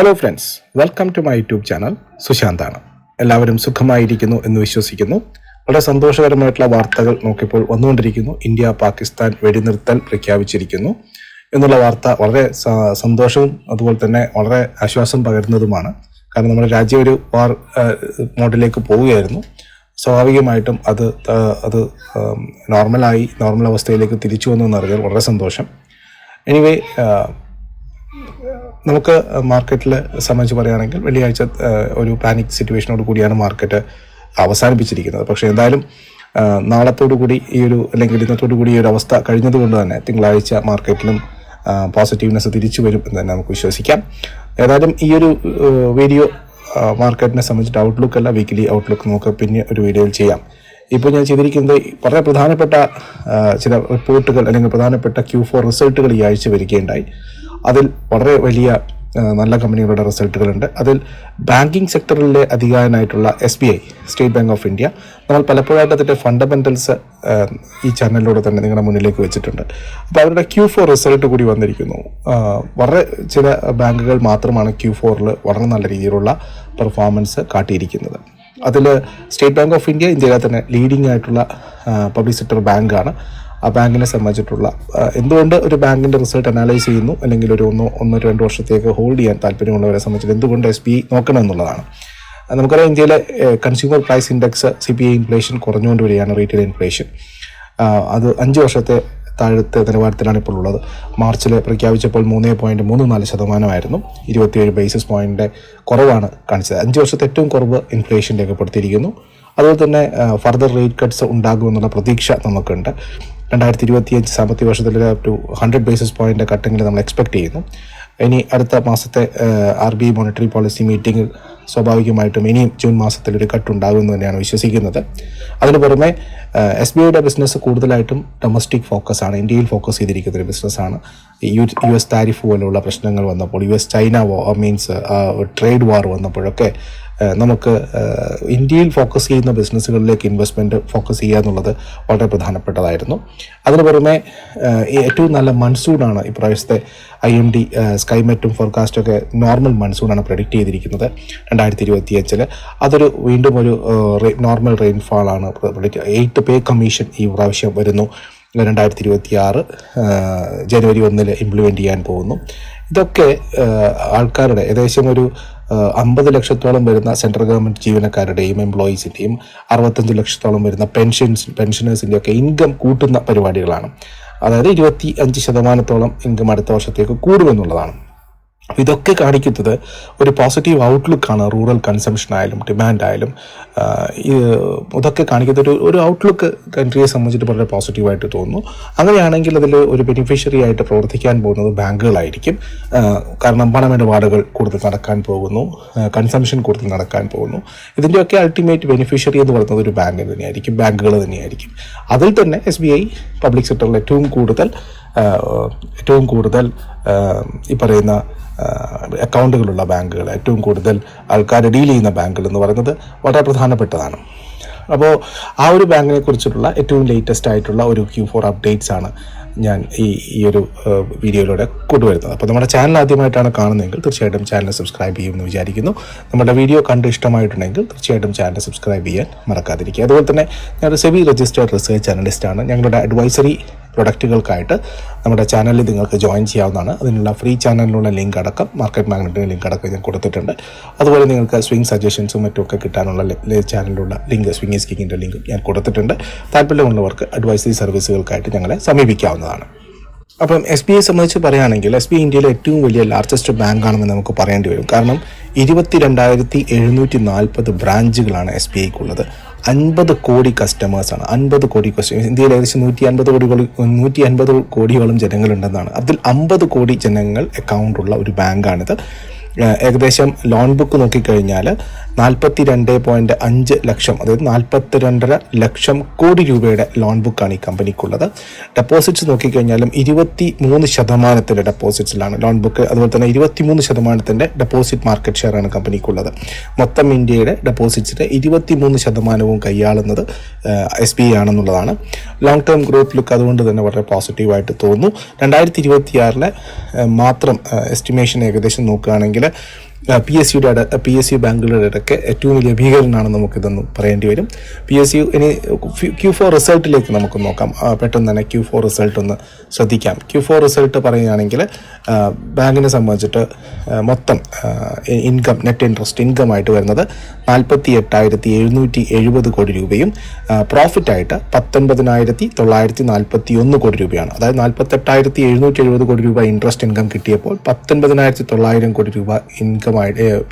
Hello friends welcome to my YouTube channel സുശാന്താണ് എല്ലാവരും സുഖമായിരിക്കുന്നു എന്ന് വിശ്വസിക്കുന്നു. വളരെ സന്തോഷകരമായിട്ടുള്ള വാർത്തകൾ നോക്കിയപ്പോൾ വന്നുകൊണ്ടിരിക്കുന്നു. ഇന്ത്യ പാകിസ്ഥാൻ വെടിനിർത്തൽ പ്രഖ്യാപിച്ചിരിക്കുന്നു എന്നുള്ള വാർത്ത വളരെ സന്തോഷവും അതുപോലെ തന്നെ വളരെ ആശ്വാസം പകരുന്നതുമാണ്. കാരണം നമ്മുടെ രാജ്യം ഒരു വാർ മോഡിലേക്ക് പോവുകയായിരുന്നു. സ്വാഭാവികമായിട്ടും അത് അത് നോർമലായി നോർമൽ അവസ്ഥയിലേക്ക് തിരിച്ചു വന്നു എന്നറിഞ്ഞാൽ വളരെ സന്തോഷം. എനിവേ നമുക്ക് മാർക്കറ്റിൽ സംബന്ധിച്ച് പറയുകയാണെങ്കിൽ വെള്ളിയാഴ്ച ഒരു പാനിക് സിറ്റുവേഷനോട് കൂടിയാണ് മാർക്കറ്റ് അവസാനിപ്പിച്ചിരിക്കുന്നത്. പക്ഷേ എന്തായാലും നാളത്തോടു കൂടി ഈ ഒരു അല്ലെങ്കിൽ ഇന്നത്തോടു കൂടി ഈ ഒരു അവസ്ഥ കഴിഞ്ഞതുകൊണ്ട് തന്നെ തിങ്കളാഴ്ച മാർക്കറ്റിലും പോസിറ്റീവ്നെസ് തിരിച്ചു വരും എന്ന് തന്നെ നമുക്ക് വിശ്വസിക്കാം. ഏതായാലും ഈ ഒരു വീഡിയോ മാർക്കറ്റിനെ സംബന്ധിച്ചിട്ട് ഔട്ട്ലുക്ക് അല്ല വീക്കിലി ഔട്ട്ലുക്ക് നമുക്ക് പിന്നെ ഒരു വീഡിയോയിൽ ചെയ്യാം. ഇപ്പോൾ ഞാൻ ചെയ്തിരിക്കുന്നത് വളരെ പ്രധാനപ്പെട്ട ചില റിപ്പോർട്ടുകൾ അല്ലെങ്കിൽ പ്രധാനപ്പെട്ട ക്യൂ ഫോർ റിസൾട്ടുകൾ ഈ ആഴ്ച വരികയുണ്ടായി. അതിൽ വളരെ വലിയ നല്ല കമ്പനികളുടെ റിസൾട്ടുകളുണ്ട്. അതിൽ ബാങ്കിങ് സെക്ടറിലെ അധികാരനായിട്ടുള്ള S B I State Bank of India നമ്മൾ പലപ്പോഴായിട്ട് അതിന്റെ ഫണ്ടമെന്റൽസ് ഈ ചാനലിലൂടെ തന്നെ നിങ്ങളുടെ മുന്നിലേക്ക് വെച്ചിട്ടുണ്ട്. അപ്പോൾ അവരുടെ ക്യൂ ഫോർ റിസൾട്ട് കൂടി വന്നിരിക്കുന്നു. വളരെ ചില ബാങ്കുകൾ മാത്രമാണ് ക്യൂ ഫോറിൽ വളരെ നല്ല രീതിയിലുള്ള പെർഫോമൻസ് കാട്ടിയിരിക്കുന്നത്. അതിൽ സ്റ്റേറ്റ് ബാങ്ക് ഓഫ് ഇന്ത്യ ഇന്ത്യയിലെ തന്നെ ലീഡിംഗ് ആയിട്ടുള്ള പബ്ലിക് സെക്ടർ ബാങ്കാണ് ആ ബാങ്കിനെ സംബന്ധിച്ചിട്ടുള്ള എന്തുകൊണ്ട് ഒരു ബാങ്കിന്റെ റിസൾട്ട് അനാലൈസ് ചെയ്യുന്നു? അല്ലെങ്കിൽ ഒരു ഒന്നോ ഒന്നോ രണ്ട് വർഷത്തേക്ക് ഹോൾഡ് ചെയ്യാൻ താല്പര്യമുള്ളവരെ സംബന്ധിച്ചിട്ട് എന്തുകൊണ്ട് എസ് ബി നോക്കണം എന്നുള്ളതാണ്. നമുക്കറിയാം ഇന്ത്യയിലെ consumer price index C P I inflation കുറഞ്ഞുകൊണ്ട് വരികയാണ് റീറ്റെയിൽ ഇൻഫ്ലേഷൻ അത് അഞ്ച് വർഷത്തെ താഴത്തെ നിലവാരത്തിലാണ് ഇപ്പോൾ ഉള്ളത്. മാർച്ചിൽ പ്രഖ്യാപിച്ചപ്പോൾ മൂന്ന് പോയിന്റ് മൂന്ന് നാല് ശതമാനമായിരുന്നു. ഇരുപത്തിയേഴ് ബേസിസ് പോയിന്റ് കുറവാണ് കാണിച്ചത്. അഞ്ച് വർഷത്തെ ഏറ്റവും കുറവ് ഇൻഫ്ലേഷൻ രേഖപ്പെടുത്തിയിരിക്കുന്നു. അതുപോലെ തന്നെ ഫർദർ റേറ്റ് കട്ട്സ് ഉണ്ടാകുമെന്നുള്ള പ്രതീക്ഷ നമുക്കുണ്ട്. രണ്ടായിരത്തി ഇരുപത്തിയഞ്ച് സാമ്പത്തിക വർഷത്തിൽ ഒരു ഹൺഡ്രഡ് ബേസിസ് പോയിന്റ് കട്ടിങ്ങിൽ നമ്മൾ എക്സ്പെക്ട് ചെയ്യുന്നു. ഇനി അടുത്ത മാസത്തെ ആർ ബി മോണിറ്ററി പോളിസി മീറ്റിംഗിൽ സ്വാഭാവികമായിട്ടും ഇനിയും ജൂൺ മാസത്തിൽ ഒരു കട്ട് ഉണ്ടാകുമെന്ന് തന്നെയാണ് വിശ്വസിക്കുന്നത്. അതിന് പുറമെ എസ് ബി ഐയുടെ ബിസിനസ് കൂടുതലായിട്ടും ഡൊമസ്റ്റിക് ഫോക്കസ് ആണ്. ഇന്ത്യയിൽ ഫോക്കസ് ചെയ്തിരിക്കുന്ന ഒരു ബിസിനസ്സാണ് യു യു എസ് താരിഫ് പോലുള്ള പ്രശ്നങ്ങൾ വന്നപ്പോൾ U S China means trade war വന്നപ്പോഴൊക്കെ നമുക്ക് ഇന്ത്യയിൽ ഫോക്കസ് ചെയ്യുന്ന ബിസിനസ്സുകളിലേക്ക് ഇൻവെസ്റ്റ്മെന്റ് ഫോക്കസ് ചെയ്യുക എന്നുള്ളത് വളരെ പ്രധാനപ്പെട്ടതായിരുന്നു. അതിന് പുറമെ ഏറ്റവും നല്ല മൺസൂണാണ് ഇപ്രാവശ്യത്തെ ഐ എം ഡി സ്കൈമെറ്റും ഫോർകാസ്റ്റൊക്കെ നോർമൽ മൺസൂണാണ് പ്രഡിക്റ്റ് ചെയ്തിരിക്കുന്നത് രണ്ടായിരത്തി ഇരുപത്തി അഞ്ചിൽ അതൊരു വീണ്ടും ഒരു നോർമൽ റെയിൻഫാളാണ് എയ്റ്റ് പേ കമ്മീഷൻ ഈ പ്രാവശ്യം വരുന്നു. രണ്ടായിരത്തി ഇരുപത്തി ആറ് ജനുവരി ഒന്നിൽ ഇംപ്ലിമെന്റ് ചെയ്യാൻ പോകുന്നു. ഇതൊക്കെ ആൾക്കാരുടെ ഏകദേശം ഒരു അമ്പത് ലക്ഷത്തോളം വരുന്ന സെൻട്രൽ ഗവൺമെന്റ് ജീവനക്കാരുടെയും എംപ്ലോയീസിന്റെയും അറുപത്തഞ്ച് ലക്ഷത്തോളം വരുന്ന പെൻഷൻസ് പെൻഷനേഴ്സിന്റെ ഒക്കെ ഇൻകം കൂട്ടുന്ന പരിപാടികളാണ്. അതായത് ഇരുപത്തി അഞ്ച് ശതമാനത്തോളം ഇൻകം അടുത്ത വർഷത്തേക്ക് കൂടുമെന്നുള്ളതാണ്. ഇതൊക്കെ കാണിക്കുന്നത് ഒരു പോസിറ്റീവ് ഔട്ട്ലുക്കാണ് റൂറൽ കൺസംഷൻ ആയാലും ഡിമാൻഡ് ആയാലും. ഇതൊക്കെ കാണിക്കുന്ന ഒരു ഒരു ഔട്ട്ലുക്ക് കൺട്രിയെ സംബന്ധിച്ചിട്ട് വളരെ പോസിറ്റീവായിട്ട് തോന്നുന്നു. അങ്ങനെയാണെങ്കിൽ അതിൽ ഒരു ബെനിഫിഷ്യറി ആയിട്ട് പ്രവർത്തിക്കാൻ പോകുന്നത് ബാങ്കുകളായിരിക്കും. കാരണം പണമിടപാടുകൾ കൂടുതൽ നടക്കാൻ പോകുന്നു. കൺസംഷൻ കൂടുതൽ നടക്കാൻ പോകുന്നു. ഇതിന്റെയൊക്കെ അൾട്ടിമേറ്റ് ബെനിഫിഷ്യറി എന്ന് പറയുന്നത് ഒരു ബാങ്ക് തന്നെയായിരിക്കും. ബാങ്കുകൾ തന്നെയായിരിക്കും. അതിൽ തന്നെ എസ് ബി ഐ പബ്ലിക് സെക്ടറിൽ ഏറ്റവും കൂടുതൽ ഏറ്റവും കൂടുതൽ ഈ പറയുന്ന അക്കൗണ്ടുകളുള്ള ബാങ്കുകൾ ഏറ്റവും കൂടുതൽ ആൾക്കാർ ഡീൽ ചെയ്യുന്ന ബാങ്കുകൾ എന്ന് പറയുന്നത് വളരെ പ്രധാനപ്പെട്ടതാണ്. അപ്പോൾ ആ ഒരു ബാങ്കിനെ കുറിച്ചിട്ടുള്ള ഏറ്റവും ലേറ്റസ്റ്റ് ആയിട്ടുള്ള ഒരു ക്യൂ ഫോർ അപ്ഡേറ്റ്സ് ആണ് ഞാൻ ഈ ഈ ഒരു വീഡിയോയിലൂടെ കൊണ്ടുവരുന്നത്. അപ്പോൾ നമ്മുടെ ചാനൽ ആദ്യമായിട്ടാണ് കാണുന്നതെങ്കിൽ തീർച്ചയായിട്ടും ചാനൽ സബ്സ്ക്രൈബ് ചെയ്യുമെന്ന് വിചാരിക്കുന്നു. നമ്മുടെ വീഡിയോ കണ്ട് ഇഷ്ടമായിട്ടുണ്ടെങ്കിൽ തീർച്ചയായിട്ടും ചാനൽ സബ്സ്ക്രൈബ് ചെയ്യാൻ മറക്കാതിരിക്കുക. അതുപോലെ തന്നെ ഞാനൊരു സെബി രജിസ്റ്റേർഡ് റിസർച്ച് അനലിസ്റ്റാണ് ഞങ്ങളുടെ അഡ്വൈസറി പ്രൊഡക്റ്റുകൾക്കായിട്ട് നമ്മുടെ ചാനലിൽ നിങ്ങൾക്ക് ജോയിൻ ചെയ്യാവുന്നതാണ്. അതിനുള്ള ഫ്രീ ചാനലിനുള്ള ലിങ്ക് അടക്കം മാർക്കറ്റ് മാഗ്നറ്റിന്റെ ലിങ്ക് അടക്കം ഞാൻ കൊടുത്തിട്ടുണ്ട്. അതുപോലെ നിങ്ങൾക്ക് സ്വിംഗ് സജഷൻസും മറ്റുമൊക്കെ കിട്ടാനുള്ള ചാനലിലുള്ള ലിങ്ക് സ്വിംഗ് സ്കിങ്ങിന്റെ ലിങ്ക് ഞാൻ കൊടുത്തിട്ടുണ്ട്. താല്പര്യമുള്ളവർക്ക് അഡ്വൈസറി സർവീസുകൾക്കായിട്ട് ഞങ്ങളെ സമീപിക്കാവുന്നതാണ്. അപ്പം എസ് ബി ഐ സംബന്ധിച്ച് പറയുകയാണെങ്കിൽ എസ് ബി ഐ ഇന്ത്യയിലെ ഏറ്റവും വലിയ ലാർജസ്റ്റ് ബാങ്ക് ആണെന്ന് നമുക്ക് പറയേണ്ടി വരും. കാരണം ഇരുപത്തി രണ്ടായിരത്തി എഴുന്നൂറ്റി നാൽപ്പത് ബ്രാഞ്ചുകളാണ് എസ് ബി ഐക്കുള്ളത് അൻപത് കോടി കസ്റ്റമേഴ്സാണ് അൻപത് കോടി കസ്റ്റമേഴ്സ് ഇന്ത്യയിൽ ഏകദേശം നൂറ്റി അൻപത് കോടി നൂറ്റി അൻപത് കോടിയോളം ജനങ്ങളുണ്ടെന്നാണ്. അതിൽ അമ്പത് കോടി ജനങ്ങൾ അക്കൗണ്ടുള്ള ഒരു ബാങ്കാണിത് ഏകദേശം ലോൺ ബുക്ക് നോക്കിക്കഴിഞ്ഞാൽ നാൽപ്പത്തി രണ്ട് പോയിന്റ് അഞ്ച് ലക്ഷം അതായത് നാൽപ്പത്തി രണ്ടര ലക്ഷം കോടി രൂപയുടെ ലോൺ ബുക്കാണ് ഈ കമ്പനിക്കുള്ളത്. ഡെപ്പോസിറ്റ്സ് നോക്കിക്കഴിഞ്ഞാലും ഇരുപത്തി മൂന്ന് ശതമാനത്തിന്റെ ഡെപ്പോസിറ്റ്സിലാണ് ലോൺ ബുക്ക് അതുപോലെ തന്നെ ഇരുപത്തി മൂന്ന് ശതമാനത്തിന്റെ ഡെപ്പോസിറ്റ് മാർക്കറ്റ് ഷെയർ ആണ് കമ്പനിക്കുള്ളത്. മൊത്തം ഇന്ത്യയുടെ ഡെപ്പോസിറ്റ്സിന്റെ ഇരുപത്തി മൂന്ന് ശതമാനവും കൈയാളുന്നത് എസ് ബി ഐ ആണെന്നുള്ളതാണ്. ലോങ് ടേം ഗ്രോത്ത് ലുക്ക് അതുകൊണ്ട് തന്നെ വളരെ പോസിറ്റീവായിട്ട് തോന്നുന്നു. രണ്ടായിരത്തി ഇരുപത്തിയാറിലെ മാത്രം എസ്റ്റിമേഷൻ ഏകദേശം നോക്കുകയാണെങ്കിൽ പി എസ് യുടെ പി എസ് യു ബാങ്കുകളുടെ ഇടയ്ക്ക് ഏറ്റവും വലിയ ഭീകരനാണ് നമുക്കിതെന്ന് പറയേണ്ടി വരും. പി എസ് യു ഇനി ക്യൂ ഫോർ റിസൾട്ടിലേക്ക് നമുക്ക് നോക്കാം. പെട്ടെന്ന് തന്നെ ക്യൂ ഫോർ റിസൾട്ട് ഒന്ന് ശ്രദ്ധിക്കാം. ക്യൂ ഫോർ റിസൾട്ട് പറയുകയാണെങ്കിൽ ബാങ്കിനെ സംബന്ധിച്ചിട്ട് മൊത്തം ഇൻകം നെറ്റ് ഇൻട്രസ്റ്റ് ഇൻകം ആയിട്ട് വരുന്നത് നാൽപ്പത്തി എട്ടായിരത്തി എഴുന്നൂറ്റി എഴുപത് കോടി രൂപയും പ്രോഫിറ്റായിട്ട് പത്തൊൻപതിനായിരത്തി തൊള്ളായിരത്തി നാൽപ്പത്തി ഒന്ന് കോടി രൂപയാണ്. അതായത് നാൽപ്പത്തെട്ടായിരത്തി എഴുന്നൂറ്റി എഴുപത് കോടി രൂപ ഇൻട്രസ്റ്റ് ഇൻകം കിട്ടിയപ്പോൾ പത്തൊൻപതിനായിരത്തി തൊള്ളായിരം കോടി രൂപ ഇൻകമായിട്ട്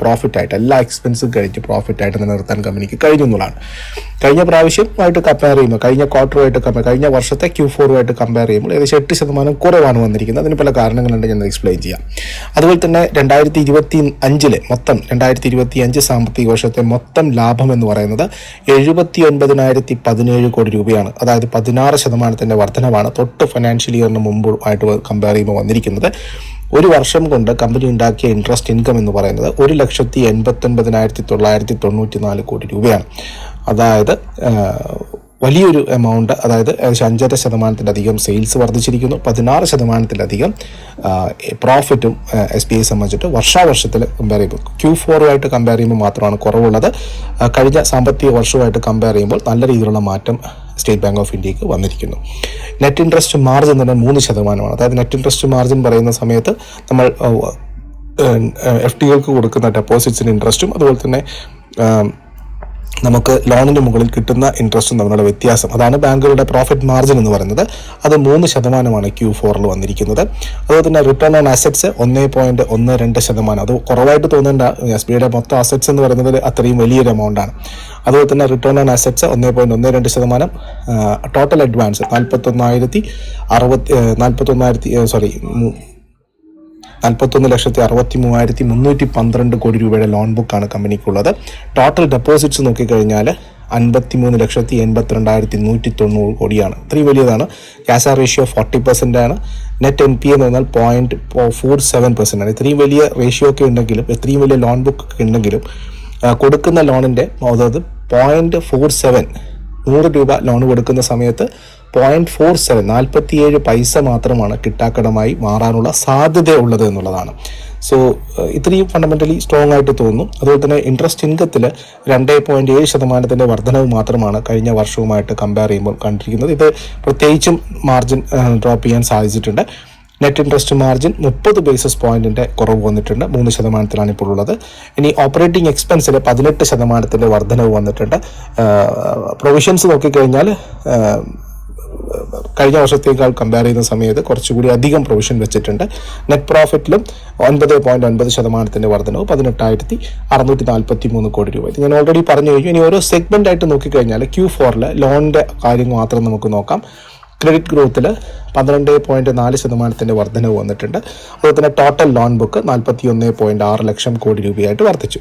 പ്രോഫിറ്റ് ആയിട്ട് എല്ലാ എക്സ്പെൻസും കഴിഞ്ഞ് പ്രോഫിറ്റ് ആയിട്ട് നിലനിർത്താൻ കമ്പനിക്ക് കഴിഞ്ഞു എന്നുള്ളതാണ്. കഴിഞ്ഞ പ്രാവശ്യമായിട്ട് കമ്പയർ ചെയ്യുമ്പോൾ കഴിഞ്ഞ ക്വാർട്ടറുമായിട്ട് കമ്പയർ കഴിഞ്ഞ വർഷത്തെ ക്യൂ ഫോറുമായിട്ട് കമ്പയർ ചെയ്യുമ്പോൾ ഏകദേശം എട്ട് ശതമാനം കുറവാണ് വന്നിരിക്കുന്നത്. അതിന് പല കാരണങ്ങളുണ്ട് ഞാൻ എക്സ്പ്ലെയിൻ ചെയ്യാം. അതുപോലെ തന്നെ രണ്ടായിരത്തി ഇരുപത്തി അഞ്ചിലെ മൊത്തം രണ്ടായിരത്തി ഇരുപത്തി അഞ്ച് സാമ്പത്തിക വർഷത്തെ മൊത്തം ലാഭം എന്ന് പറയുന്നത് എഴുപത്തി ഒൻപതിനായിരത്തി പതിനേഴ് കോടി രൂപയാണ്. അതായത് പതിനാറ് ശതമാനത്തിന്റെ വർധനവാണ് തൊട്ട് ഫൈനാൻഷ്യൽ ഇയറിന് മുമ്പ് ആയിട്ട് കമ്പയർ ചെയ്യുമ്പോൾ വന്നിരിക്കുന്നത്. ഒരു വർഷം കൊണ്ട് കമ്പനി ഉണ്ടാക്കിയ ഇൻട്രസ്റ്റ് ഇൻകം എന്ന് പറയുന്നത് ഒരു ലക്ഷത്തി എൺപത്തൊൻപതിനായിരത്തി തൊള്ളായിരത്തി തൊണ്ണൂറ്റി നാല് കോടി രൂപയാണ്. അതായത് വലിയൊരു എമൗണ്ട് അതായത് ഏകദേശം അഞ്ചര ശതമാനത്തിലധികം സെയിൽസ് വർദ്ധിച്ചിരിക്കുന്നു. പതിനാറ് ശതമാനത്തിലധികം പ്രോഫിറ്റും എസ് ബി ഐ സംബന്ധിച്ചിട്ട് വർഷാവർഷത്തിൽ കമ്പയർ ചെയ്യുമ്പോൾ ക്യൂ ഫോറുമായിട്ട് കമ്പയർ ചെയ്യുമ്പോൾ മാത്രമാണ് കുറവുള്ളത്. കഴിഞ്ഞ സാമ്പത്തിക വർഷവുമായിട്ട് കമ്പയർ ചെയ്യുമ്പോൾ നല്ല രീതിയിലുള്ള മാറ്റം സ്റ്റേറ്റ് ബാങ്ക് ഓഫ് ഇന്ത്യയ്ക്ക് വന്നിരിക്കുന്നു. നെറ്റ് ഇൻട്രസ്റ്റ് മാർജിൻ തന്നെ മൂന്ന് ശതമാനമാണ്. അതായത് നെറ്റ് ഇൻട്രസ്റ്റ് മാർജിൻ പറയുന്ന സമയത്ത് നമ്മൾ എഫ് ഡികൾക്ക് കൊടുക്കുന്ന ഡെപ്പോസിറ്റ്സിന് ഇൻട്രസ്റ്റും അതുപോലെ തന്നെ നമുക്ക് ലോണിന് മുകളിൽ കിട്ടുന്ന ഇൻട്രസ്റ്റും തമ്മിലുള്ള വ്യത്യാസം. അതാണ് ബാങ്കുകളുടെ പ്രോഫിറ്റ് മാർജിൻ എന്ന് പറയുന്നത്. അത് മൂന്ന് ശതമാനമാണ് ക്യൂ ഫോറിൽ വന്നിരിക്കുന്നത്. അതുപോലെ തന്നെ റിട്ടേൺ ഓൺ അസറ്റ്സ് ഒന്നേ പോയിന്റ് ഒന്ന് രണ്ട് ശതമാനം. അത് കുറവായിട്ട് തോന്നേണ്ട എസ് ബി ഐയുടെ മൊത്തം അസറ്റ്സ് എന്ന് പറയുന്നത് അത്രയും വലിയൊരു എമൗണ്ട് ആണ്. അതുപോലെ തന്നെ റിട്ടേൺ ഓൺ അസറ്റ്സ് ഒന്നേ പോയിന്റ് ഒന്ന് രണ്ട് ശതമാനം. ടോട്ടൽ അഡ്വാൻസ് നാൽപ്പത്തൊന്നായിരത്തി അറുപത്തി നാൽപ്പത്തൊന്നായിരത്തി സോറി നാൽപ്പത്തൊന്ന് ലക്ഷത്തി അറുപത്തി മൂവായിരത്തി മുന്നൂറ്റി പന്ത്രണ്ട് കോടി രൂപയുടെ ലോൺ ബുക്കാണ് കമ്പനിക്കുള്ളത്. ടോട്ടൽ ഡെപ്പോസിറ്റ്സ് നോക്കിക്കഴിഞ്ഞാൽ അൻപത്തി മൂന്ന് ലക്ഷത്തി എൺപത്തിരണ്ടായിരത്തി നൂറ്റി തൊണ്ണൂറ് കോടിയാണ്. ഇത്രയും വലിയതാണ്. Cash R ratio forty percent ആണ്. നെറ്റ് എൻ പി എന്ന് പറഞ്ഞാൽ പോയിന്റ് ഫോർ സെവൻ പെർസെന്റ് ആണ്. ഇത്രയും വലിയ റേഷ്യോ ഒക്കെ ഉണ്ടെങ്കിലും ഇത്രയും വലിയ ലോൺ ബുക്ക് ഒക്കെ ഉണ്ടെങ്കിലും കൊടുക്കുന്ന ലോണിന്റെ അതായത് പോയിന്റ് ഫോർ സെവൻ നൂറ് രൂപ ലോൺ കൊടുക്കുന്ന സമയത്ത് പോയിന്റ് ഫോർ സെവൻ നാൽപ്പത്തിയേഴ് പൈസ മാത്രമാണ് കിട്ടാക്കടമായി മാറാനുള്ള സാധ്യത ഉള്ളത് എന്നുള്ളതാണ് സോ ഇത്രയും ഫണ്ടമെന്റലി സ്ട്രോങ് ആയിട്ട് തോന്നുന്നു. അതുപോലെ തന്നെ ഇൻട്രസ്റ്റ് ഇൻകത്തിൽ രണ്ട് പോയിന്റ് ഏഴ് ശതമാനത്തിന്റെ വർധനവ് മാത്രമാണ് കഴിഞ്ഞ വർഷവുമായിട്ട് കമ്പയർ ചെയ്യുമ്പോൾ കണ്ടിരിക്കുന്നത്. ഇത് പ്രത്യേകിച്ചും മാർജിൻ ഡ്രോപ്പ് ചെയ്യാൻ സാധിച്ചിട്ടുണ്ട്. നെറ്റ് ഇൻട്രസ്റ്റ് മാർജിൻ മുപ്പത് ബേസിസ് പോയിന്റിന്റെ കുറവ് വന്നിട്ടുണ്ട്. മൂന്ന് ശതമാനത്തിലാണ് ഇപ്പോൾ ഉള്ളത്. ഇനി ഓപ്പറേറ്റിംഗ് എക്സ്പെൻസിൽ പതിനെട്ട് ശതമാനത്തിന്റെ വർധനവ് വന്നിട്ടുണ്ട്. പ്രൊവിഷൻസ് നോക്കിക്കഴിഞ്ഞാൽ കഴിഞ്ഞ വർഷത്തേക്കാൾ കമ്പയർ ചെയ്യുന്ന സമയത്ത് കുറച്ചുകൂടി അധികം പ്രൊവിഷൻ വെച്ചിട്ടുണ്ട്. നെറ്റ് പ്രോഫിറ്റിലും ഒൻപത് പോയിന്റ് ഒൻപത് ശതമാനത്തിന്റെ വർധനവ് പതിനെട്ടായിരത്തി അറുന്നൂറ്റി നാൽപ്പത്തി മൂന്ന് കോടി രൂപ. ഞാൻ ഓൾറെഡി പറഞ്ഞു കഴിഞ്ഞു. ഇനി ഓരോ സെഗ്മെന്റ് ആയിട്ട് നോക്കിക്കഴിഞ്ഞാൽ ക്യൂ ഫോറിൽ ലോണിന്റെ കാര്യം മാത്രം നമുക്ക് നോക്കാം. ക്രെഡിറ്റ് ഗ്രോത്തിൽ പന്ത്രണ്ട് പോയിന്റ് നാല് ശതമാനത്തിന്റെ വർധനവ് വന്നിട്ടുണ്ട്. അതുപോലെ തന്നെ ടോട്ടൽ ലോൺ ബുക്ക് നാൽപ്പത്തി ഒന്ന് പോയിന്റ് ആറ് ലക്ഷം കോടി രൂപയായിട്ട് വർദ്ധിച്ചു.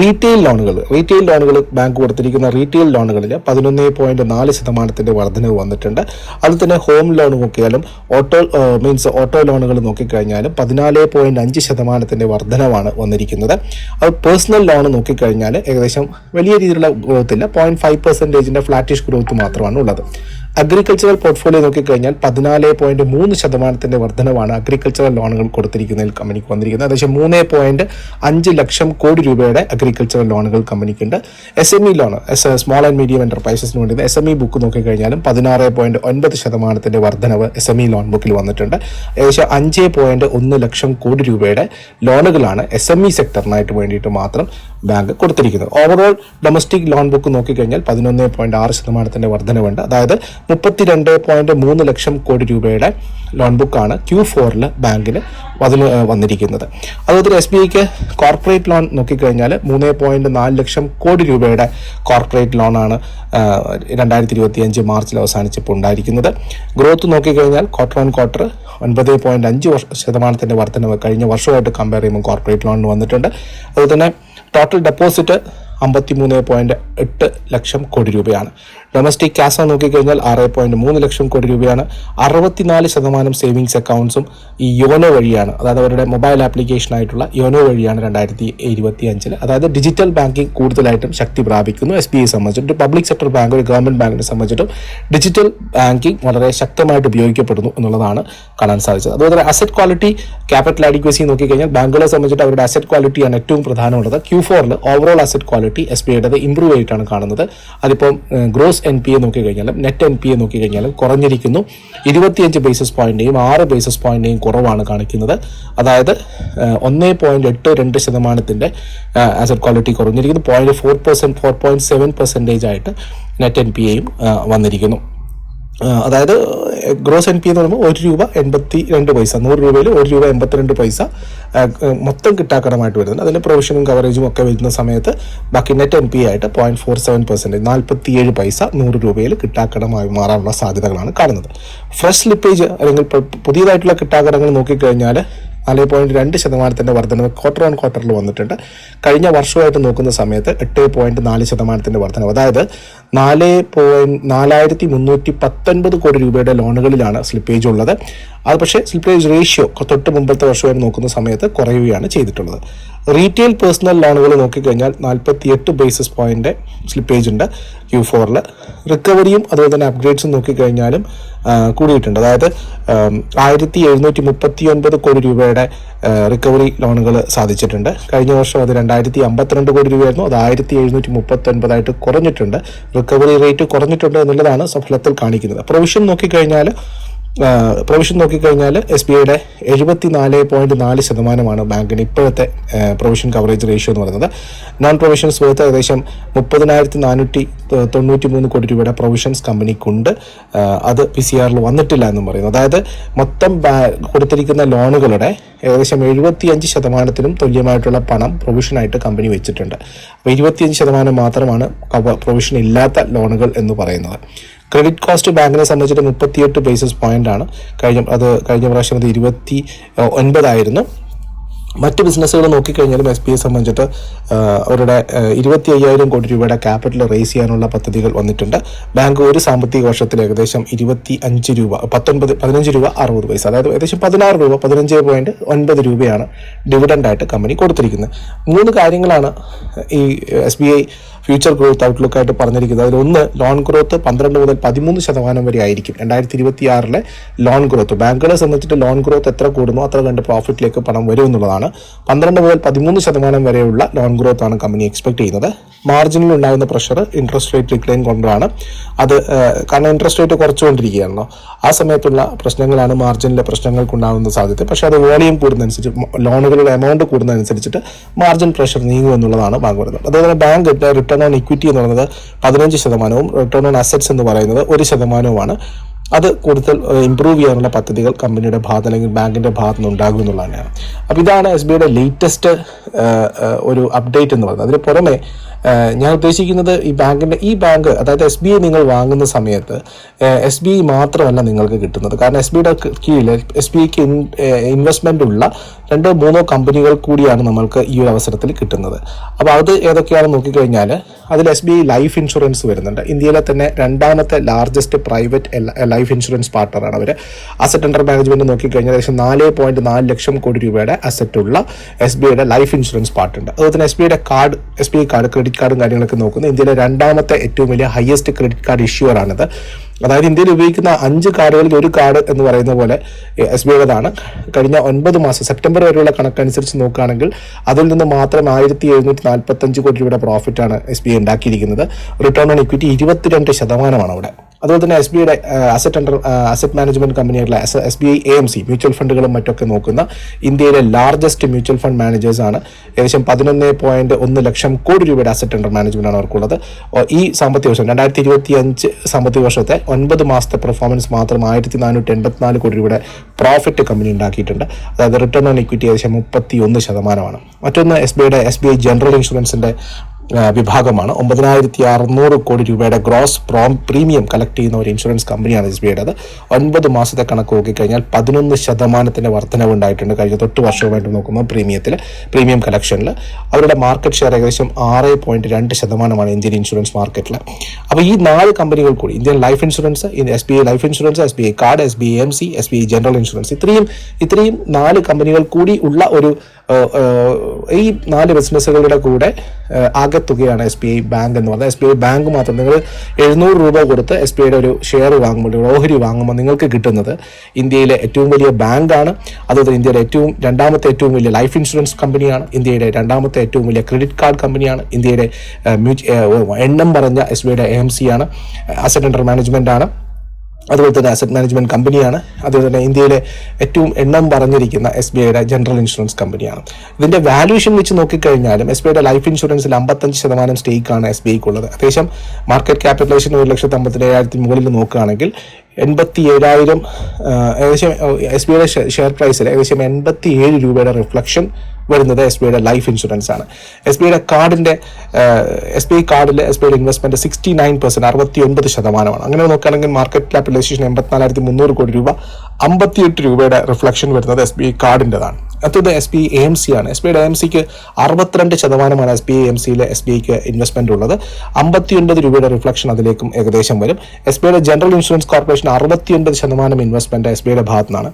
റീറ്റെയിൽ ലോണുകൾ റീറ്റെയിൽ ലോണുകൾ ബാങ്ക് കൊടുത്തിരിക്കുന്ന റീറ്റെയിൽ ലോണുകളിൽ പതിനൊന്ന് പോയിന്റ് നാല് ശതമാനത്തിന്റെ വർധനവ് വന്നിട്ടുണ്ട്. അതുപോലെ തന്നെ ഹോം ലോൺ നോക്കിയാലും ഓട്ടോ മീൻസ് ഓട്ടോ ലോണുകൾ നോക്കിക്കഴിഞ്ഞാലും പതിനാല് പോയിന്റ് അഞ്ച് ശതമാനത്തിന്റെ വർധനവാണ് വന്നിരിക്കുന്നത്. അത് പേഴ്സണൽ ലോൺ നോക്കിക്കഴിഞ്ഞാൽ ഏകദേശം വലിയ രീതിയിലുള്ള ഗ്രോത്തില്ല പോയിന്റ് ഫൈവ് പെർസെന്റേജിന്റെ ഫ്ലാറ്റിഷ് ഗ്രോത്ത് മാത്രമാണ് ഉള്ളത്. അഗ്രികൾച്ചറൽ പോർട്ട്ഫോളിയോ നോക്കിക്കഴിഞ്ഞാൽ പതിനാല് പോയിന്റ് മൂന്ന് ശതമാനത്തിന്റെ വർധനവാണ് അഗ്രികൾച്ചറൽ ലോണുകൾ കൊടുത്തിരിക്കുന്നതിൽ കമ്പനിക്ക് വന്നിരിക്കുന്നത്. ഏകദേശം മൂന്ന് പോയിന്റ് അഞ്ച് ലക്ഷം കോടി രൂപയുടെ അഗ്രികൾച്ചറൽ ലോണുകൾ കമ്പനിക്കുണ്ട് S M E loan S small and medium എന്റർപ്രൈസസിന് വേണ്ടി എസ് എം ഇ ബുക്ക് നോക്കിക്കഴിഞ്ഞാലും പതിനാറ് പോയിന്റ് ഒൻപത് ശതമാനത്തിന്റെ വർധനവ് എസ് എം ഇ ലോൺ ബുക്കിൽ വന്നിട്ടുണ്ട്. ഏകദേശം അഞ്ച് പോയിന്റ് ഒന്ന് ലക്ഷം കോടി രൂപയുടെ ലോണുകളാണ് എസ് എം ഇ സെക്ടറിനായിട്ട് വേണ്ടിയിട്ട് മാത്രം ബാങ്ക് കൊടുത്തിരിക്കുന്നത്. ഓവറോൾ ഡൊമസ്റ്റിക് ലോൺ ബുക്ക് നോക്കിക്കഴിഞ്ഞാൽ പതിനൊന്ന് പോയിന്റ് ആറ് ശതമാനത്തിന്റെ വർധനവുണ്ട്. അതായത് മുപ്പത്തിരണ്ട് പോയിന്റ് മൂന്ന് ലക്ഷം കോടി രൂപയുടെ ലോൺ ബുക്കാണ് ക്യൂ ഫോറിൽ ബാങ്കിന് അതിന് വന്നിരിക്കുന്നത്. അതുപോലെ എസ് ബി ഐക്ക് കോർപ്പറേറ്റ് ലോൺ നോക്കിക്കഴിഞ്ഞാൽ മൂന്ന് പോയിന്റ് നാല് ലക്ഷം കോടി രൂപയുടെ കോർപ്പറേറ്റ് ലോണാണ് രണ്ടായിരത്തി ഇരുപത്തി അഞ്ച് മാർച്ചിൽ അവസാനിച്ചപ്പോൾ ഉണ്ടായിരിക്കുന്നത്. ഗ്രോത്ത് നോക്കിക്കഴിഞ്ഞാൽ ക്വാർട്ടർ ഓൺ ക്വാർട്ടർ ഒൻപത് പോയിന്റ് അഞ്ച് വർഷ ശതമാനത്തിന്റെ വർധനവ് കഴിഞ്ഞ വർഷമായിട്ട് കമ്പയർ ചെയ്യുമ്പോൾ കോർപ്പറേറ്റ് ലോണിന് വന്നിട്ടുണ്ട്. അതുപോലെ തന്നെ ടോട്ടൽ ഡെപ്പോസിറ്റ് അമ്പത്തി മൂന്ന് പോയിന്റ് എട്ട് ലക്ഷം കോടി രൂപയാണ്. ഡൊമസ്റ്റിക് കാസ നോക്കിക്കഴിഞ്ഞാൽ ആറ് പോയിന്റ് മൂന്ന് ലക്ഷം കോടി രൂപയാണ്. അറുപത്തിനാല് ശതമാനം സേവിങ്സ് അക്കൗണ്ട്സും ഈ യോനോ വഴിയാണ്. അതായത് അവരുടെ മൊബൈൽ ആപ്ലിക്കേഷൻ ആയിട്ടുള്ള യോനോ വഴിയാണ് രണ്ടായിരത്തി ഇരുപത്തി അഞ്ചിൽ അതായത് ഡിജിറ്റൽ ബാങ്കിങ് കൂടുതലായിട്ടും ശക്തി പ്രാപിക്കുന്നു. എസ് ബി ഐ സംബന്ധിച്ചിട്ട് പബ്ലിക് സെക്ടർ ബാങ്ക് ഒരു ഗവൺമെന്റ് ബാങ്കിനെ സംബന്ധിച്ചിട്ടും ഡിജിറ്റൽ ബാങ്കിങ് വളരെ ശക്തമായിട്ട് ഉപയോഗിക്കപ്പെടുന്നു എന്നുള്ളതാണ് കാണാൻ സാധിച്ചത്. അതുപോലെ അസറ്റ് ക്വാളിറ്റി ക്യാപിറ്റൽ അഡിക്വസി നോക്കിക്കഴിഞ്ഞാൽ ബാങ്കുകളെ സംബന്ധിച്ചിട്ട് അവരുടെ അസറ്റ് ക്വാളിറ്റിയാണ് ഏറ്റവും പ്രധാനമുള്ളത്. ക്യൂ ഫോറിൽ overall asset quality S B ഐയുടെ ഇമ്പ്രൂവ് ആയിട്ടാണ് കാണുന്നത്. അതിപ്പോൾ ഗ്രോസ് എൻ പി എ നോക്കിക്കഴിഞ്ഞാലും നെറ്റ് എൻ പി എ നോക്കിക്കഴിഞ്ഞാലും കുറഞ്ഞിരിക്കുന്നു. ഇരുപത്തിയഞ്ച് ബേസിസ് പോയിന്റേയും ആറ് ബേസിസ് പോയിന്റേയും കുറവാണ് കാണിക്കുന്നത്. അതായത് ഒന്നേ പോയിന്റ് എട്ട് രണ്ട് ശതമാനത്തിന്റെ അസറ്റ് ക്വാളിറ്റി കുറഞ്ഞിരിക്കുന്നു. Point four percent four point seven percentage ആയിട്ട് നെറ്റ് എൻ പി എയും വന്നിരിക്കുന്നു. അതായത് ഗ്രോസ് എൻ പി എന്ന് പറയുമ്പോൾ ഒരു രൂപ എൺപത്തി രണ്ട് പൈസ നൂറ് രൂപയിൽ ഒരു രൂപ എൺപത്തിരണ്ട് പൈസ മൊത്തം കിട്ടാക്കടമായിട്ട് വരുന്നുണ്ട്. അതിന്റെ പ്രൊവിഷനും കവറേജും ഒക്കെ വരുന്ന സമയത്ത് ബാക്കി നെറ്റ് എൻ പി ആയിട്ട് പോയിന്റ് ഫോർ സെവൻ പെർസെന്റേജ് നാൽപ്പത്തിയേഴ് പൈസ നൂറ് രൂപയിൽ കിട്ടാക്കടമായി മാറാനുള്ള സാധ്യതകളാണ് കാണുന്നത്. ഫ്രഷ് സ്ലിപ്പേജ് അല്ലെങ്കിൽ പുതിയതായിട്ടുള്ള കിട്ടാക്കടങ്ങൾ നോക്കിക്കഴിഞ്ഞാൽ നാല് പോയിന്റ് രണ്ട് ശതമാനത്തിന്റെ വർധനവ് ക്വാർട്ടർ ഓൺ ക്വാർട്ടറിൽ വന്നിട്ടുണ്ട്. കഴിഞ്ഞ വർഷമായിട്ട് നോക്കുന്ന സമയത്ത് എട്ട് പോയിന്റ് നാല് ശതമാനത്തിന്റെ വർധനവ്. അതായത് നാല് പോയിന്റ് നാലായിരത്തി മുന്നൂറ്റി പത്തൊൻപത് കോടി രൂപയുടെ ലോണുകളിലാണ് സ്ലിപ്പേജ് ഉള്ളത്. അത് പക്ഷേ സ്ലിപ്പേജ് റേഷ്യോ തൊട്ട് മുമ്പത്തെ വർഷമായിട്ട് നോക്കുന്ന സമയത്ത് കുറയുകയാണ് ചെയ്തിട്ടുള്ളത്. റീറ്റെയിൽ പേഴ്സണൽ ലോണുകൾ നോക്കിക്കഴിഞ്ഞാൽ നാൽപ്പത്തിയെട്ട് ബേസിസ് പോയിന്റ് സ്ലിപ്പേജ് ഉണ്ട്. ക്യൂ ഫോറിൽ റിക്കവറിയും അതുപോലെ തന്നെ അപ്ഗ്രേഡ്സും നോക്കിക്കഴിഞ്ഞാലും കൂടിയിട്ടുണ്ട്. അതായത് ആയിരത്തി എഴുന്നൂറ്റി മുപ്പത്തി ഒൻപത് കോടി രൂപയുടെ റിക്കവറി ലോണുകൾ സാധിച്ചിട്ടുണ്ട്. കഴിഞ്ഞ വർഷം അത് രണ്ടായിരത്തി അമ്പത്തിരണ്ട് കോടി രൂപയായിരുന്നു. അത് ആയിരത്തി എഴുന്നൂറ്റി മുപ്പത്തി ഒൻപതായിട്ട് കുറഞ്ഞിട്ടുണ്ട്. റിക്കവറി റേറ്റ് കുറഞ്ഞിട്ടുണ്ട് എന്നുള്ളതാണ് ഫലത്തിൽ കാണിക്കുന്നത്. പ്രൊവിഷൻ നോക്കിക്കഴിഞ്ഞാൽ പ്രൊവിഷൻ നോക്കിക്കഴിഞ്ഞാൽ എസ് ബി ഐയുടെ എഴുപത്തി നാല് പോയിന്റ് നാല് ശതമാനമാണ് ബാങ്കിന് ഇപ്പോഴത്തെ പ്രൊവിഷൻ കവറേജ് റേഷ്യോ എന്ന് പറയുന്നത്. നോൺ പ്രൊവിഷൻസ് വേർത്ത് ഏകദേശം മുപ്പതിനായിരത്തി നാനൂറ്റി തൊണ്ണൂറ്റി മൂന്ന് കോടി രൂപയുടെ പ്രൊവിഷൻസ് കമ്പനിക്കുണ്ട്. അത് പി സി ആറിൽ വന്നിട്ടില്ല എന്നും പറയുന്നു. അതായത് മൊത്തം കൊടുത്തിരിക്കുന്ന ലോണുകളുടെ ഏകദേശം എഴുപത്തിയഞ്ച് ശതമാനത്തിനും തുല്യമായിട്ടുള്ള പണം പ്രൊവിഷനായിട്ട് കമ്പനി വെച്ചിട്ടുണ്ട്. അപ്പോൾ ഇരുപത്തിയഞ്ച് ശതമാനം മാത്രമാണ് പ്രൊവിഷൻ ഇല്ലാത്ത ലോണുകൾ എന്ന് പറയുന്നത്. ക്രെഡിറ്റ് കോസ്റ്റ് ബാങ്കിനെ സംബന്ധിച്ചിട്ട് മുപ്പത്തിയെട്ട് ബേസിസ് പോയിന്റ് ആണ്. കഴിഞ്ഞ അത് കഴിഞ്ഞ പ്രാവശ്യം അത് ഇരുപത്തി ഒൻപതായിരുന്നു. മറ്റ് ബിസിനസ്സുകൾ നോക്കിക്കഴിഞ്ഞാലും എസ് ബി ഐ സംബന്ധിച്ചിട്ട് അവരുടെ ഇരുപത്തി അയ്യായിരം കോടി രൂപയുടെ ക്യാപിറ്റൽ റേസ് ചെയ്യാനുള്ള പദ്ധതികൾ വന്നിട്ടുണ്ട്. ബാങ്ക് ഒരു സാമ്പത്തിക വർഷത്തിൽ ഏകദേശം ഇരുപത്തി അഞ്ച് രൂപ പത്തൊൻപത് പതിനഞ്ച് രൂപ അറുപത് പൈസ. അതായത് ഏകദേശം പതിനാറ് രൂപ പതിനഞ്ച് പോയിന്റ് ഒൻപത് രൂപയാണ് ഡിവിഡൻഡായിട്ട് കമ്പനി കൊടുത്തിരിക്കുന്നത്. മൂന്ന് കാര്യങ്ങളാണ് ഈ S B I future growth outlook ആയിട്ട് പറഞ്ഞിരിക്കുന്നത്. അതിൽ ഒന്ന് ലോൺ ഗ്രോത്ത് പന്ത്രണ്ട് മുതൽ പതിമൂന്ന് ശതമാനം വരെ ആയിരിക്കും. രണ്ടായിരത്തി ഇരുപത്തി ആറിലെ ലോൺ ഗ്രോത്ത് ബാങ്കുകളെ സംബന്ധിച്ചിട്ട് ലോൺ ഗ്രോത്ത് എത്ര കൂടുന്നു അത്ര കണ്ട് പ്രോഫിറ്റിലേക്ക് പണം വരും എന്നുള്ളതാണ്. പന്ത്രണ്ട് മുതൽ പതിമൂന്ന് ശതമാനം വരെയുള്ള ലോൺ ഗ്രോത്ത് ആണ് കമ്പനി എക്സ്പെക്ട് ചെയ്യുന്നത്. മാർജിനിൽ ഉണ്ടാകുന്ന പ്രഷർ ഇൻട്രസ്റ്റ് റേറ്റ് ഡിക്ലൈൻ കൊണ്ടാണ്. അത് കാരണം ഇൻട്രസ്റ്റ് റേറ്റ് കുറച്ചുകൊണ്ടിരിക്കുകയാണല്ലോ. ആ സമയത്തുള്ള പ്രശ്നങ്ങളാണ് മാർജിനിലെ പ്രശ്നങ്ങൾക്കുണ്ടാകുന്ന സാധ്യത. പക്ഷേ അത് വോളിയം കൂടുന്നതനുസരിച്ച് ലോണുകളുടെ എമൗണ്ട് കൂടുന്നതനുസരിച്ചിട്ട് മാർജിൻ പ്രഷർ നീങ്ങുമെന്നുള്ളതാണ് ബാങ്ക് പറയുന്നത് അതേപോലെ ബാങ്ക് റിട്ടേൺ ഓൺ ഇക്വിറ്റി എന്ന് പറയുന്നത് പതിനഞ്ച് ശതമാനവും റിട്ടേൺ ഓൺ അസറ്റ്സ് എന്ന് പറയുന്നത് ഒരു ശതമാനവുമാണ്. അത് കൂടുതൽ ഇമ്പ്രൂവ് ചെയ്യാനുള്ള പദ്ധതികൾ കമ്പനിയുടെ ഭാഗത്ത് അല്ലെങ്കിൽ ബാങ്കിന്റെ ഭാഗത്ത് നിന്ന് ഉണ്ടാകും എന്നുള്ളത് തന്നെയാണ് അപ്പോൾ ഇതാണ് എസ് ബിയുടെ ലേറ്റസ്റ്റ് ഒരു അപ്ഡേറ്റ് എന്ന് പറയുന്നത്. അതിന് പുറമെ ഞാൻ ഉദ്ദേശിക്കുന്നത് ഈ ബാങ്കിന്റെ ഈ ബാങ്ക് അതായത് എസ് ബി ഐ നിങ്ങൾ വാങ്ങുന്ന സമയത്ത് എസ് ബി ഐ മാത്രമല്ല നിങ്ങൾക്ക് കിട്ടുന്നത്. കാരണം എസ് ബിയുടെ കീഴിൽ എസ് ബി ഐക്ക് ഇൻവെസ്റ്റ്മെന്റ് ഉള്ള രണ്ടോ മൂന്നോ കമ്പനികൾ കൂടിയാണ് നമ്മൾക്ക് ഈ ഒരു അവസരത്തിൽ കിട്ടുന്നത്. അപ്പോൾ അത് ഏതൊക്കെയാണെന്ന് നോക്കിക്കഴിഞ്ഞാൽ അതിൽ S B I life insurance വരുന്നുണ്ട്. ഇന്ത്യയിലെ തന്നെ രണ്ടാമത്തെ ലാർജസ്റ്റ് പ്രൈവറ്റ് ലൈഫ് ഇൻഷുറൻസ് പാർട്ണറാണ് അവർ അസറ്റ് അണ്ടർ മാനേജ്മെന്റ് നോക്കിക്കഴിഞ്ഞാൽ ഏകദേശം നാല് പോയിന്റ് നാല് ലക്ഷം കോടി രൂപയുടെ അസറ്റ് ഉള്ള എസ് ബി ഐയുടെ ലൈഫ് ഇൻഷുറൻസ് പാർട്ടുണ്ട് അതുപോലെ തന്നെ എസ് ബി ഐയുടെ card S B I card credit കാർഡും കാര്യങ്ങളൊക്കെ നോക്കുന്നത് ഇന്ത്യയിലെ രണ്ടാമത്തെ ഏറ്റവും വലിയ ഹയസ്റ്റ് ക്രെഡിറ്റ് കാർഡ് ഇഷ്യൂർ ആണിത്. അതായത് ഇന്ത്യയിൽ ഉപയോഗിക്കുന്ന അഞ്ച് കാർഡുകളിൽ ഒരു കാർഡ് എന്ന് പറയുന്ന പോലെ എസ് ബി ഐയുടേതാണ്. കഴിഞ്ഞ ഒൻപത് മാസം സെപ്റ്റംബർ വരെയുള്ള കണക്കനുസരിച്ച് നോക്കുകയാണെങ്കിൽ അതിൽ നിന്ന് മാത്രം ആയിരത്തി എഴുന്നൂറ്റി നാൽപ്പത്തഞ്ച് കോടി രൂപയുടെ പ്രോഫിറ്റാണ് എസ് ബി ഐ ഉണ്ടാക്കിയിരിക്കുന്നത്. റിട്ടേൺ ഓൺ ഇക്വിറ്റി ഇരുപത്തിരണ്ട് ശതമാനമാണ് അവിടെ. അതുപോലെ തന്നെ എസ് ബി ഐയുടെ asset under asset management കമ്പനിയായിട്ടുള്ള S B I A M C mutual ഫണ്ടുകളും മറ്റൊക്കെ നോക്കുന്ന ഇന്ത്യയിലെ ലാർജസ്റ്റ് മ്യൂച്വൽ ഫണ്ട് മാനേജേഴ്സ് ആണ്. ഏകദേശം പതിനൊന്ന് പോയിന്റ് ഒന്ന് ലക്ഷം കോടി രൂപയുടെ അസറ്റ് അണ്ടർ മാനേജ്മെന്റ് ആണ് അവർക്കുള്ളത്. ഈ സാമ്പത്തിക വർഷം രണ്ടായിരത്തി ഇരുപത്തി അഞ്ച് സാമ്പത്തിക വർഷത്തെ ഒൻപത് മാസത്തെ പെർഫോമൻസ് മാത്രം ആയിരത്തി നാനൂറ്റി എൺപത്തിനാല് കോടി രൂപയുടെ പ്രോഫിറ്റ് കമ്പനി ഉണ്ടാക്കിയിട്ടുണ്ട്. അതായത് റിട്ടേൺ ഓൺ ഇക്വിറ്റി ഏകദേശം മുപ്പത്തി ഒന്ന് ശതമാനമാണ്. മറ്റൊന്ന് എസ് ബി ഐയുടെ എസ് ബി ഐ ജനറൽ ഇൻഷുറൻസിന്റെ വിഭാഗമാണ്. ഒമ്പതിനായിരത്തി അറുന്നൂറ് കോടി രൂപയുടെ ഗ്രോസ് പ്രോം പ്രീമിയം കളക്ട് ചെയ്യുന്ന ഒരു ഇൻഷുറൻസ് കമ്പനിയാണ് എസ് ബി ഐയുടെ ഒൻപത് മാസത്തെ കണക്ക് നോക്കിക്കഴിഞ്ഞാൽ പതിനൊന്ന് ശതമാനത്തിന്റെ വർധനവ് ഉണ്ടായിട്ടുണ്ട് കഴിഞ്ഞ തൊട്ട് വർഷവുമായിട്ട് നോക്കുമ്പോൾ പ്രീമിയത്തിൽ പ്രീമിയം കളക്ഷനിൽ അവരുടെ മാർക്കറ്റ് ഷെയർ ഏകദേശം ആറ് പോയിന്റ് രണ്ട് ശതമാനമാണ് ഇന്ത്യൻ ഇൻഷുറൻസ് മാർക്കറ്റിൽ അപ്പോൾ ഈ നാല് കമ്പനികൾ കൂടി Indian life insurance S B I life insurance S B I card S B I M C S B I general insurance ഇത്രയും ഇത്രയും നാല് കമ്പനികൾ കൂടി ഉള്ള ഒരു ഈ നാല് ബിസിനസ്സുകളുടെ കൂടെ ആകെ എസ് ബി ഐ ബാങ്ക് എന്ന് പറഞ്ഞാൽ എസ് ബി ഐ ബാങ്ക് മാത്രം നിങ്ങൾ എഴുന്നൂറ് രൂപ കൊടുത്ത് എസ് ബി ഐയുടെ ഒരു ഷെയർ വാങ്ങുമ്പോൾ ഒരു ഓഹരി വാങ്ങുമ്പോൾ നിങ്ങൾക്ക് കിട്ടുന്നത് ഇന്ത്യയിലെ ഏറ്റവും വലിയ ബാങ്കാണ് അതുപോലെ ഇന്ത്യയിലെ ഏറ്റവും രണ്ടാമത്തെ ഏറ്റവും വലിയ ലൈഫ് ഇൻഷുറൻസ് കമ്പനിയാണ് ഇന്ത്യയുടെ രണ്ടാമത്തെ ഏറ്റവും വലിയ ക്രെഡിറ്റ് കാർഡ് കമ്പനിയാണ് ഇന്ത്യയുടെ എണ്ണം പറഞ്ഞ എസ് ബി ഐയുടെ എം സി ആണ്. അസറ്റ് അണ്ടർ മാനേജ്മെന്റ് ആണ്. അതുപോലെ തന്നെ അസറ്റ് മാനേജ്മെന്റ് കമ്പനിയാണ് അതുപോലെ തന്നെ ഇന്ത്യയിലെ ഏറ്റവും എണ്ണം പറഞ്ഞിരിക്കുന്ന എസ് ബി ഐയുടെ ജനറൽ ഇൻഷുറൻസ് കമ്പനിയാണ് ഇതിന്റെ വാല്യൂഷൻ വെച്ച് നോക്കിക്കഴിഞ്ഞാലും എസ് ബി ഐയുടെ ലൈഫ് ഇൻഷുറൻസിൽ അമ്പത്തഞ്ച് ശതമാനം സ്റ്റേക്കാണ് എസ് ബി ഐക്കുള്ളത് അത്യാവശ്യം മാർക്കറ്റ് ക്യാപിറ്റലൈസേഷൻ ഒരു ലക്ഷത്തി അമ്പത്തിരണ്ടായിരത്തി മുകളിൽ നോക്കുകയാണെങ്കിൽ എൺപത്തി ഏഴായിരം ഏകദേശം എസ് ബി ഐയുടെ ഷെയർ പ്രൈസിൽ ഏകദേശം എൺപത്തി ഏഴ് രൂപയുടെ റിഫ്ലക്ഷൻ വരുന്നത് എസ് ബി ഐയുടെ ലൈഫ് ഇൻഷുറൻസ് ആണ്. എസ് ബി ഐയുടെ കാർഡിന്റെ എസ് ബി ഐ കാർഡിൽ എസ് ബി ഐയുടെ ഇൻവെസ്റ്റ്മെന്റ് സിക്സ്റ്റി നയൻ പെർസെന്റ് അറുപത്തി ഒൻപത് ശതമാനമാണ്. അങ്ങനെ നോക്കുകയാണെങ്കിൽ മാർക്കറ്റ് ക്യാപിറ്റലൈസേഷൻ എൺപത്തിനാലായിരത്തി മുന്നൂറ് കോടി രൂപ അമ്പത്തിയെട്ട് രൂപയുടെ റിഫ്ലക്ഷൻ വരുന്നത് എസ് ബി ഐ കാർഡിന്റെതാണ് അടുത്തത് എസ് ബി എം സി ആണ്. എസ് ബി ഐയുടെ എം സിക്ക് അറുപത്തിരണ്ട് ശതമാനമാണ് എസ് ബി എം സിയിലെ എസ് ബി ഐക്ക് ഇൻവെസ്റ്റ്മെന്റ് ഉള്ളത്. അമ്പത്തിയൊൻപത് രൂപയുടെ റിഫ്ലക്ഷൻ അതിലേക്കും ഏകദേശം വരും. എസ് ബിയുടെ ജനറൽ ഇൻഷുറൻസ് കോർപ്പറേഷൻ അറുപത്തിയൊൻപത് ശതമാനം ഇൻവെസ്റ്റ്മെന്റ് എസ് ബിയുടെ ഭാഗത്തു നിന്നാണ്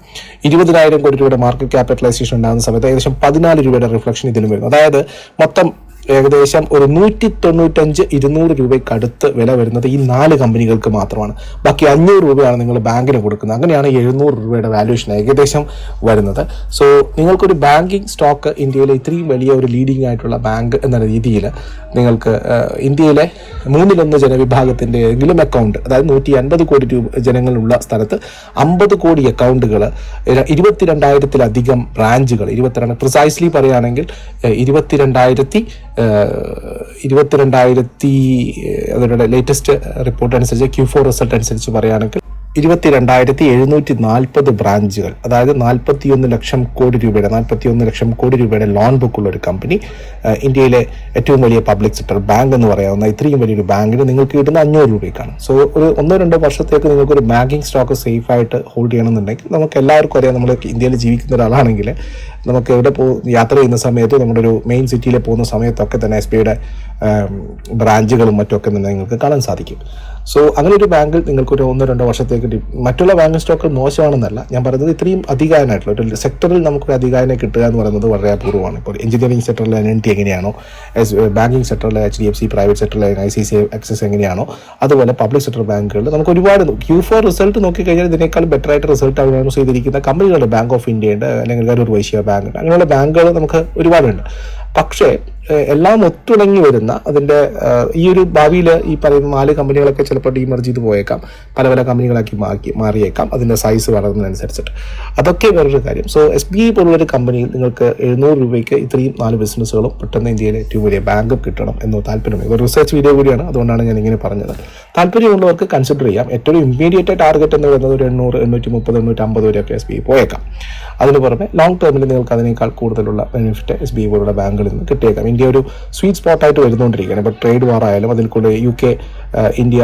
ഇരുപതിനായിരം കോടി രൂപയുടെ മാർക്കറ്റ് ക്യാപിറ്റലൈസേഷൻ ഉണ്ടാകുന്ന സമയത്ത് ഏകദേശം പതിനാല് രൂപയുടെ റിഫ്ലക്ഷൻ ഇതിലും വരും അതായത് മൊത്തം ഏകദേശം ഒരു നൂറ്റി തൊണ്ണൂറ്റഞ്ച് ഇരുന്നൂറ് രൂപയ്ക്ക് അടുത്ത് വില വരുന്നത് ഈ നാല് കമ്പനികൾക്ക് മാത്രമാണ്. ബാക്കി അഞ്ഞൂറ് രൂപയാണ് നിങ്ങൾ ബാങ്കിന് കൊടുക്കുന്നത്. അങ്ങനെയാണ് എഴുന്നൂറ് രൂപയുടെ വാല്യൂഷൻ ഏകദേശം വരുന്നത്. സോ നിങ്ങൾക്കൊരു ബാങ്കിങ് സ്റ്റോക്ക് ഇന്ത്യയിലെ ഇത്രയും വലിയ ഒരു ലീഡിംഗ് ആയിട്ടുള്ള ബാങ്ക് എന്ന രീതിയിൽ നിങ്ങൾക്ക് ഇന്ത്യയിലെ മൂന്നിലൊന്ന് ജനവിഭാഗത്തിന്റെ എങ്കിലും അക്കൗണ്ട് അതായത് നൂറ്റി അൻപത് കോടി രൂപ ജനങ്ങളുള്ള സ്ഥലത്ത് അമ്പത് കോടി അക്കൗണ്ടുകൾ ഇരുപത്തിരണ്ടായിരത്തിലധികം ബ്രാഞ്ചുകൾ ഇരുപത്തിരണ്ട് പ്രിസൈസ്ലി പറയുകയാണെങ്കിൽ ഇരുപത്തിരണ്ടായിരത്തി ഇരുപത്തിരണ്ടായിരത്തി അവരുടെ ലേറ്റസ്റ്റ് റിപ്പോർട്ട് അനുസരിച്ച് ക്യൂ ഫോർ റിസൾട്ട് അനുസരിച്ച് പറയുകയാണെങ്കിൽ ഇരുപത്തിരണ്ടായിരത്തി എഴുന്നൂറ്റി നാൽപ്പത് ബ്രാഞ്ചുകൾ അതായത് നാൽപ്പത്തിയൊന്ന് ലക്ഷം കോടി രൂപയുടെ നാൽപ്പത്തിയൊന്ന് ലക്ഷം കോടി രൂപയുടെ ലോൺ ബുക്കുള്ള ഒരു കമ്പനി ഇന്ത്യയിലെ ഏറ്റവും വലിയ പബ്ലിക് സെക്ടർ ബാങ്ക് എന്ന് പറയാവുന്ന ഇത്രയും വലിയൊരു ബാങ്കിന് നിങ്ങൾക്ക് കിട്ടുന്ന അഞ്ഞൂറ് രൂപയ്ക്കാണ് സോ ഒരു ഒന്നോ രണ്ടോ വർഷത്തേക്ക് നിങ്ങൾക്ക് ഒരു ബാങ്കിങ് സ്റ്റോക്ക് സേഫ് ആയിട്ട് ഹോൾഡ് ചെയ്യണമെന്നുണ്ടെങ്കിൽ നമുക്ക് എല്ലാവർക്കും അറിയാം നമ്മൾ ഇന്ത്യയിൽ ജീവിക്കുന്ന ഒരാളാണെങ്കിൽ നമുക്ക് എവിടെ പോ യാത്ര ചെയ്യുന്ന സമയത്ത് നമ്മുടെ ഒരു മെയിൻ സിറ്റിയിൽ പോകുന്ന സമയത്തൊക്കെ തന്നെ എസ് ബിയുടെ ബ്രാഞ്ചുകളും മറ്റുമൊക്കെ നിന്ന് നിങ്ങൾക്ക് കാണാൻ സാധിക്കും. സോ അങ്ങനെ ഒരു ബാങ്കിൽ നിങ്ങൾക്ക് ഒരു ഒന്നോ രണ്ടോ വർഷത്തേക്ക് മറ്റുള്ള ബാങ്ക് സ്റ്റോക്ക് മോശമാണെന്നല്ല ഞാൻ പറയുന്നത് ഇത്രയും അധികാരനായിട്ടുള്ള ഒരു സെക്ടറിൽ നമുക്കൊരു അധികാരനെ കിട്ടുക എന്ന് പറയുന്നത് വളരെ അപൂർവമാണ്. ഇപ്പോൾ എഞ്ചിനീയറിംഗ് സെക്ടറിലെ എൻ ടി എങ്ങനെയാണോ S banking സെക്ടറിലെ H D F C private സെക്ടറിലെ I C C access എങ്ങനെയാണോ അതുപോലെ പബ്ലിക് സെക്ടർ ബാങ്കുകളിൽ നമുക്ക് ഒരുപാട് ക്യൂ ഫോർ റിസൾട്ട് നോക്കിക്കഴിഞ്ഞാൽ ഇതിനേക്കാൾ ബെറ്റർ ആയിട്ട് റിസൾട്ട് അനൗൺസ് ചെയ്തിരിക്കുന്ന കമ്പനികളുണ്ട് ബാങ്ക് ഓഫ് ഇന്ത്യ ഉണ്ട് അല്ലെങ്കിൽ കരൂർ വൈശ്യ ബാങ്ക് അങ്ങനെയുള്ള ബാങ്കുകൾ നമുക്ക് ഒരുപാടുണ്ട്. പക്ഷേ എല്ലാം ഒത്തുണങ്ങി വരുന്ന അതിന്റെ ഈ ഒരു ഭാവിയിൽ ഈ പറയുന്ന നാല് കമ്പനികളൊക്കെ ചിലപ്പോൾ ഡീമർജ് ചെയ്ത് പോയേക്കാം. പല പല കമ്പനികളാക്കി മാറ്റി മാറിയേക്കാം. അതിന്റെ സൈസ് വളർന്നതനുസരിച്ചിട്ട് അതൊക്കെ വേറൊരു കാര്യം. സോ എസ് ബി ഐ പോലുള്ളൊരു കമ്പനിയിൽ നിങ്ങൾക്ക് എഴുന്നൂറ് രൂപയ്ക്ക് ഇത്രയും നാല് ബിസിനസ്സുകളും പെട്ടെന്ന് ഇന്ത്യയിലെ ഏറ്റവും വലിയ ബാങ്ക് കിട്ടണം എന്ന് താല്പര്യമുണ്ട്. ഇത് റിസർച്ച് വീഡിയോ കൂടിയാണ്. അതുകൊണ്ടാണ് ഞാൻ ഇങ്ങനെ പറഞ്ഞത്. താല്പര്യമുള്ളവർക്ക് കൺസിഡർ ചെയ്യാം. ഏറ്റവും ഇമ്മീഡിയറ്റ് ടാർഗറ്റ് എന്ന് പറയുന്നത് ഒരു എണ്ണൂറ് എണ്ണൂറ്റി മുപ്പത് എണ്ണൂറ്റി അമ്പത് വരെയൊക്കെ എസ് ബി ഐ പോയേക്കാം. അതിന് പുറമെ ലോങ് ടേമിൽ നിങ്ങൾക്ക് അതിനേക്കാൾ കൂടുതലുള്ള ബെനിഫിറ്റ് എസ് ബി ഐ പോലുള്ള ബാങ്കുകളിൽ നിന്ന് കിട്ടിയേക്കാം. ഇന്ത്യ ഒരു സ്വീറ്റ് സ്പോട്ടായിട്ട് വരുന്നുകൊണ്ടിരിക്കുകയാണ് ഇപ്പോൾ ട്രേഡ് വാർ ആയാലും അതിൽ കൂടെ യു കെ ഇന്ത്യ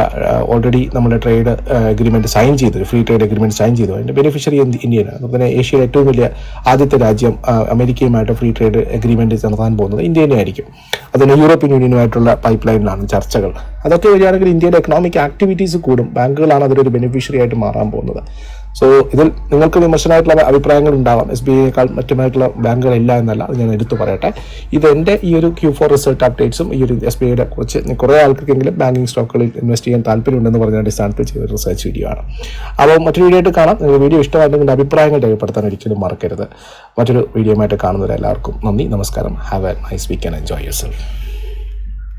ഓൾറെഡി നമ്മുടെ ട്രേഡ് അഗ്രിമെന്റ് സൈൻ ചെയ്തു. ഫ്രീ ട്രേഡ് അഗ്രിമെന്റ് സൈൻ ചെയ്തു. അതിന്റെ ബെനിഫിഷ്യറി ഇന്ത്യയാണ് അതുപോലെ തന്നെ ഏഷ്യയിലെ ഏറ്റവും വലിയ ആദ്യത്തെ രാജ്യം അമേരിക്കയുമായിട്ട് ഫ്രീ ട്രേഡ് അഗ്രിമെന്റ് നടത്താൻ പോകുന്നത് ഇന്ത്യ തന്നെയായിരിക്കും അതിന് യൂറോപ്യൻ യൂണിയനുമായിട്ടുള്ള പൈപ്പ് ലൈനിലാണ് ചർച്ചകൾ. അതൊക്കെ വരികയാണെങ്കിൽ ഇന്ത്യയുടെ എക്കണോമിക് ആക്ടിവിറ്റീസ് കൂടും. ബാങ്കുകളാണ് അതിലൊരു ബെനിഫിഷ്യറി ആയിട്ട് മാറാൻ പോകുന്നത്. സോ ഇതിൽ നിങ്ങൾക്ക് വിമർശനമായിട്ടുള്ള അഭിപ്രായങ്ങൾ ഉണ്ടാവാം. എസ് ബി ഐയേക്കാൾ മറ്റുമായിട്ടുള്ള ബാങ്കുകളില്ല എന്നല്ല അത് ഞാൻ എടുത്തു പറയട്ടെ. ഇത് എന്റെ ഈ ഒരു ക്യൂ ഫോർ റിസൾട്ട് അപ്ഡേറ്റ്സും ഈ ഒരു എസ് ബി ഐയുടെ കുറിച്ച് കുറേ ആൾക്കെങ്കിലും ബാങ്കിങ് സ്റ്റോക്കുകളിൽ ഇൻവെസ്റ്റ് ചെയ്യാൻ താല്പര്യമുണ്ടെന്ന് പറഞ്ഞ അടിസ്ഥാനത്തിൽ ചെയ്ത റിസർച്ച് വീഡിയോ ആണ്. അപ്പോൾ മറ്റൊരു വീഡിയോ ആയിട്ട് കാണാം. നിങ്ങൾ വീഡിയോ ഇഷ്ടമായിട്ടുണ്ടെങ്കിൽ അഭിപ്രായങ്ങൾ രേഖപ്പെടുത്താൻ ഒരിക്കലും മറക്കരുത്. മറ്റൊരു വീഡിയോ ആയിട്ട് കാണുന്നവരെല്ലാവർക്കും നന്ദി നമസ്കാരം. Have a nice week and enjoy yourself